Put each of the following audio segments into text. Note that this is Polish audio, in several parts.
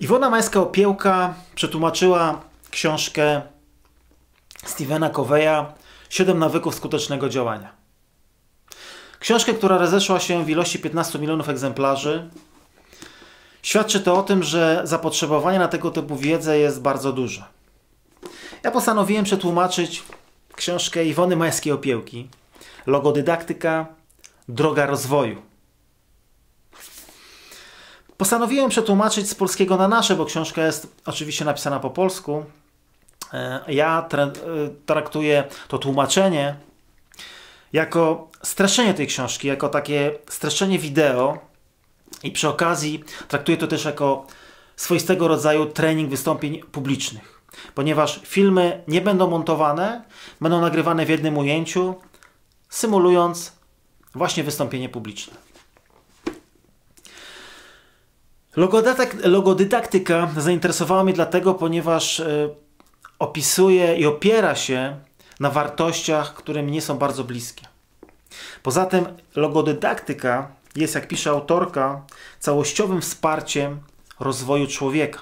Iwona Majska-Opiełka przetłumaczyła książkę Stevena Coveya Siedem nawyków skutecznego działania. Książkę, która rozeszła się w ilości 15 milionów egzemplarzy. Świadczy to o tym, że zapotrzebowanie na tego typu wiedzę jest bardzo duże. Ja postanowiłem przetłumaczyć książkę Iwony Majskiej-Opiełki Logodydaktyka, droga rozwoju. Postanowiłem przetłumaczyć z polskiego na nasze, bo książka jest oczywiście napisana po polsku. E, ja e, traktuję to tłumaczenie jako streszczenie tej książki, jako takie streszczenie wideo i przy okazji traktuję to też jako swoistego rodzaju trening wystąpień publicznych, ponieważ filmy nie będą montowane, będą nagrywane w jednym ujęciu, symulując właśnie wystąpienie publiczne. Logodydaktyka zainteresowała mnie dlatego, ponieważ e, opisuje i opiera się na wartościach, które mi nie są bardzo bliskie. Poza tym logodydaktyka jest, jak pisze autorka, całościowym wsparciem rozwoju człowieka.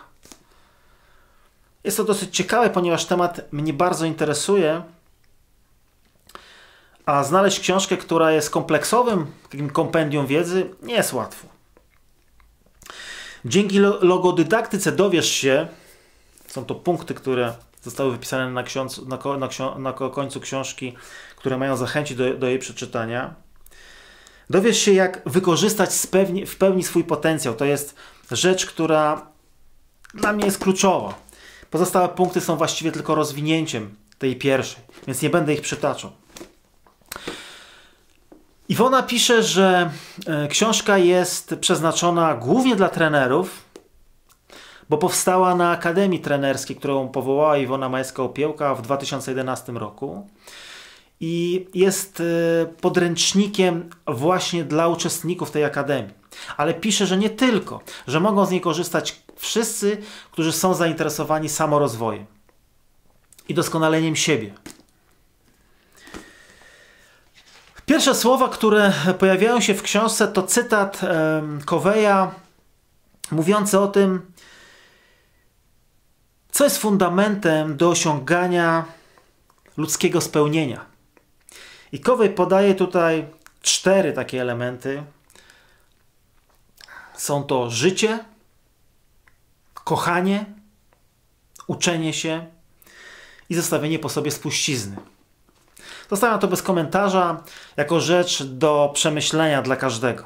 Jest to dosyć ciekawe, ponieważ temat mnie bardzo interesuje, a znaleźć książkę, która jest kompleksowym takim kompendium wiedzy, nie jest łatwo. Dzięki logodydaktyce dowiesz się, są to punkty, które zostały wypisane na, ksiądz, na, na, na końcu książki, które mają zachęcić do, do jej przeczytania. Dowiesz się, jak wykorzystać w pełni swój potencjał. To jest rzecz, która dla mnie jest kluczowa. Pozostałe punkty są właściwie tylko rozwinięciem tej pierwszej, więc nie będę ich przytaczał. Iwona pisze, że e, książka jest przeznaczona głównie dla trenerów, bo powstała na Akademii Trenerskiej, którą powołała Iwona Majska-Opiełka w 2011 roku i jest e, podręcznikiem właśnie dla uczestników tej akademii. Ale pisze, że nie tylko, że mogą z niej korzystać wszyscy, którzy są zainteresowani samorozwojem i doskonaleniem siebie. Pierwsze słowa, które pojawiają się w książce, to cytat Coveya mówiący o tym, co jest fundamentem do osiągania ludzkiego spełnienia. I Covey podaje tutaj cztery takie elementy. Są to życie, kochanie, uczenie się i zostawienie po sobie spuścizny. Zostawiam to bez komentarza, jako rzecz do przemyślenia dla każdego.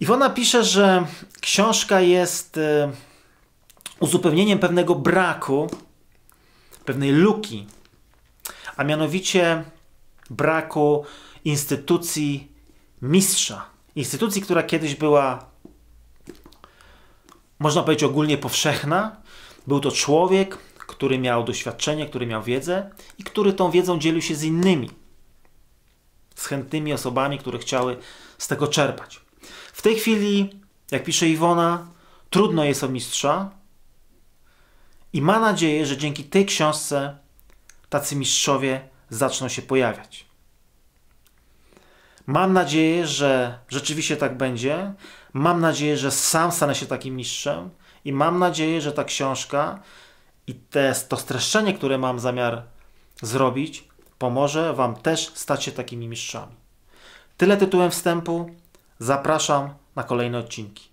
Iwona pisze, że książka jest e, uzupełnieniem pewnego braku, pewnej luki, a mianowicie braku instytucji mistrza. Instytucji, która kiedyś była, można powiedzieć, ogólnie powszechna. Był to człowiek, który miał doświadczenie, który miał wiedzę i który tą wiedzą dzielił się z innymi, z chętnymi osobami, które chciały z tego czerpać. W tej chwili, jak pisze Iwona, trudno jest o mistrza i ma nadzieję, że dzięki tej książce tacy mistrzowie zaczną się pojawiać. Mam nadzieję, że rzeczywiście tak będzie. Mam nadzieję, że sam stanę się takim mistrzem i mam nadzieję, że ta książka i te, to streszczenie, które mam zamiar zrobić, pomoże Wam też stać się takimi mistrzami. Tyle tytułem wstępu. Zapraszam na kolejne odcinki.